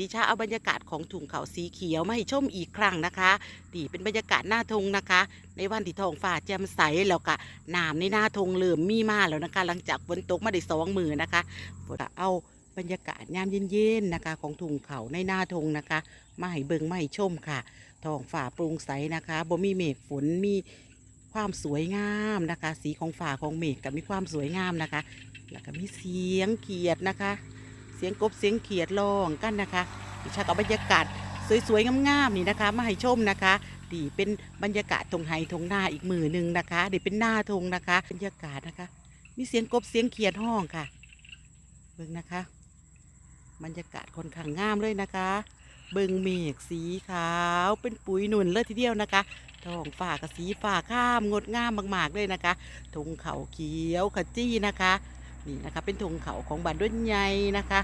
ดิชาเอาบรรยากาศของถุงเขาสีเขียวมาให้ชมอีกครั้งนะคะนี่เป็นบรรยากาศหน้าทงนะคะ ในวันที่ท้องฟ้าแจ่มใสแล้วก็น้ำในหน้าทงเริ่มมีมาแล้วนะคะ หลังจากฝนตกมาได้สองมือนะคะฝนเอาบรรยากาศยามเย็นๆนะคะ ของถุงเขาในหน้าทงนะคะมาให้เบิ่งมาให้ชมค่ะท้องฟ้าโปร่งใสนะคะบ่มีเมฆฝนมีความสวยงามนะคะ สีของฟ้าของเมฆก็มีความสวยงามนะคะ แล้วก็มีเสียงเขียดนะคะ เสียงกบเสียงเขียดร้องกันนะคะดิฉันเอาบรรยากาศสวยๆงามๆนี่นะคะ มาให้ชมนะคะดีเป็นบรรยากาศทงไฮทงหน้าอีกมือหนึ่งนะคะดีเป็นหน้าทงนะคะบรรยากาศนะคะ มีเสียงกบเสียงเขียดห้องค่ะเบิ่งนะคะ บรรยากาศค่อนข้างงามเลยนะคะ เบิ่งเมฆสีขาวเป็นปุ๋ยหนุนเลยทีเดียวนะคะท้องฟ้ากับสีฟ้าข้ามงดงามมากๆเลยนะคะทงเขาเขียวขจี้นะคะ นี่นะคะ เป็นธงเขาของบันดุนใหญ่นะคะ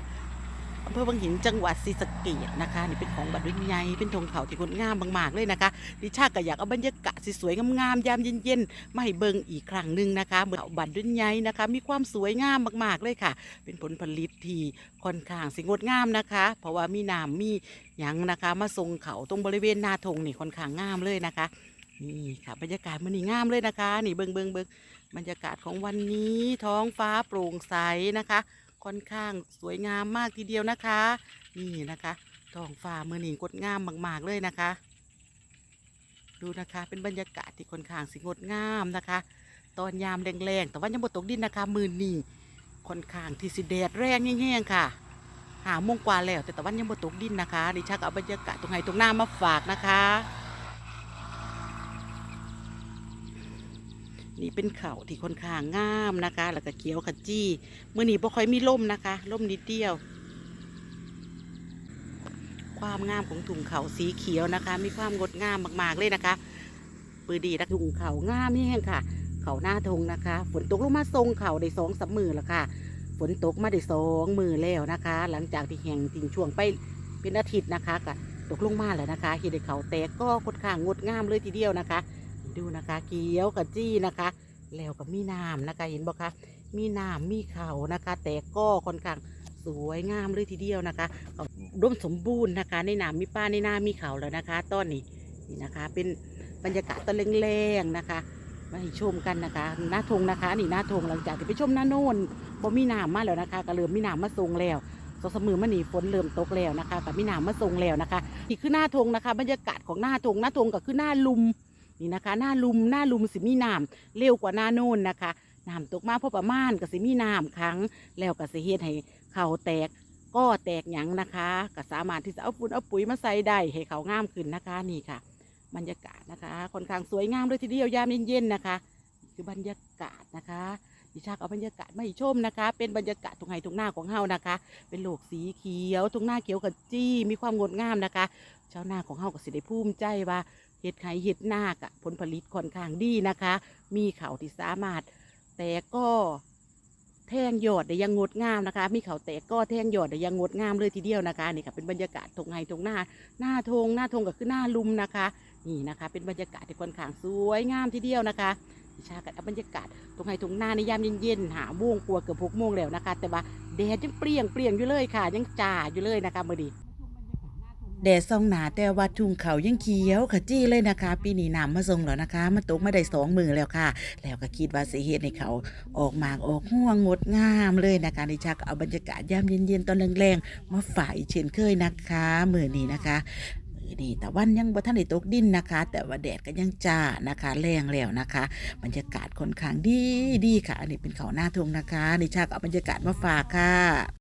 อำเภอบางหินจังหวัดศรีสะเกษนะคะนี่เป็นของบันดุนใหญ่เป็นธงเขาที่งดงามมากๆเลยนะคะดิชาก็อยากเอาบรรยากาศสวยๆงามๆยามเย็นๆมาให้เบิ่งอีกครั้งหนึ่งนะคะเหมือนบันดุนใหญ่นะคะ มีความสวยงามมากๆเลยค่ะ เป็นผลผลิตที่ค่อนข้างสิงดงามนะคะ เพราะว่ามีน้ำมีหยังนะคะ มาทรงเขาตรงบริเวณหน้าธงนี่ค่อนข้างงามเลยนะคะนี่ค่ะบรรยากาศมันนี่งามเลยนะคะ นี่เบิ่งเบิ่งเบิ่ง บรรยากาศของวันนี้ท้องฟ้าโปร่งใสนะคะ ค่อนข้างสวยงามมากทีเดียวนะคะ นี่นะคะท้องฟ้าเมื่อนี่งดงามมาก ๆ เลยนะคะ ดูนะคะเป็นบรรยากาศที่ค่อนข้างสิงดงามนะคะ ตอนยามแรงๆแต่ว่ายังบ่ตกดินนะคะ มือนี่ค่อนข้างที่สิแดดแรงแห้งๆค่ะหาโมงกว่าแล้วแต่ตะวันยังบ่ตกดินนะคะดิฉันก็เอาบรรยากาศตรงไหนตรงหน้ามาฝากนะคะ นี่เป็นเขาที่ค่อนข้างงามนะคะ แล้วก็เขียวขจี้เมื่อนี้บ่ค่อยมีล่มนะคะล่มนิดเดียว ความงามของถุงเขาสีเขียวนะคะ มีความงดงามมากๆเลยนะคะปือดีนะถุงเขางามนี่เองค่ะ เขาหน้าทงนะคะ ฝนตกลงมาทรงเขาได้สองสามมือแล้วค่ะ ฝนตกมาได้สองมือแล้วนะคะ หลังจากที่แห้งทิ้งช่วงไปเป็นอาทิตย์นะคะก็ตกลงมาแล้วนะคะเห็นได้เขาแตกก็ค่อนข้างงดงามเลยทีเดียวนะคะ ดูนะคะเขียวกับจี้นะคะ แล้วก็มีน้ำนะคะ เห็นบอกคะ มีน้ำมีเขานะคะ แต่ก็ค่อนข้างสวยงามเลยทีเดียวนะคะเขาอุดมสมบูรณ์นะคะ ในน้ำมีป้าในน้ามีเขาแล้วนะคะต้นนี้นี่นะคะ เป็นบรรยากาศตอนแรงๆนะคะมาให้ชมกันนะคะ หน้าทงนะคะ นี่หน้าทงหลังจากที่ไปชมหน้าโน่นบ่มีน้ำมาแล้วนะคะก็เริ่มมีน้ำมาทรงแล้วสองสมือมันนี่ฝนเริ่มตกแล้วนะคะกับมีน้ำมาทรงแล้วนะคะนี่คือหน้าทงนะคะ บรรยากาศของหน้าทงหน้าทงก็คือหน้าลุม นี่นะคะหน้าลุมหน้าลุมสิมีน้ำเร็วกว่าหน้าโน่นนะคะน้ำตกมาพอประมาณก็สิมีน้ำขังแล้วก็สิเฮ็ดให้เขาแตกก็แตกหยังนะคะก็สามารถที่จะเอาปุ๋ยเอาปุ๋ยมาใส่ได้ให้เขางามขึ้นนะคะนี่ค่ะ บรรยากาศนะคะค่อนข้างสวยงามเลยทีเดียวยามเย็นๆนะคะ คือบรรยากาศนะคะ ดิฉันเอาบรรยากาศมาให้ชมนะคะ เป็นบรรยากาศตรงไห้ตรงหน้าของเฮานะคะ เป็นโลกสีเขียวตรงหน้าเขียวกับจี้มีความงดงามนะคะชาวนาของเฮาก็สิได้ภูมิใจว่าเห็ดไข่เห็ดนากะผลผลิตค่อนข้างดีนะคะ มีเขาที่สามารถ แต่ก็แท่งยอดได้ยังงดงามนะคะ มีเขาแต่ก็แท่งยอดได้ยังงดงามเลยทีเดียวนะคะนี่ค่ะเป็นบรรยากาศตรงไห้ตรงหน้า หน้าธงหน้าธงก็คือหน้าลุมนะคะ นี่นะคะ เป็นบรรยากาศที่ค่อนข้างสวยงามทีเดียวนะคะ ดิชากันเอาบรรยากาศตรงไห้ตรงหน้าในยามเย็นๆหาโมงกลัวเกือบหกโมงแล้วนะคะ แต่ว่าแดดยังเปรี้ยงเปรี้ยงอยู่เลยค่ะ ยังจ่าอยู่เลยนะคะมื่อดีแดดส่องหนาแต่ว่าทุ่งเขายังเขียวขจี้เลยนะคะ ปีนี้น้ำมาส่งแล้วนะคะมาตกมาได้สองมือแล้วค่ะ แล้วก็คิดว่าสิเหตุในเขาออกมากออกห่วงงดงามเลยนะคะในชักเอาบรรยากาศยามเย็นๆตอนแรงๆมาฝ่ายเช่นเคยนะคะมือนี้นะคะ นี่แต่วันยังบ่ทันได้ตกดินนะคะ แต่ว่าแดดก็ยังจ้านะคะแรงแล้วนะคะบรรยากาศค่อนข้างดีดีค่ะ อันนี้เป็นเขาหน้าทงนะคะในชักเอาบรรยากาศมาฝากค่ะ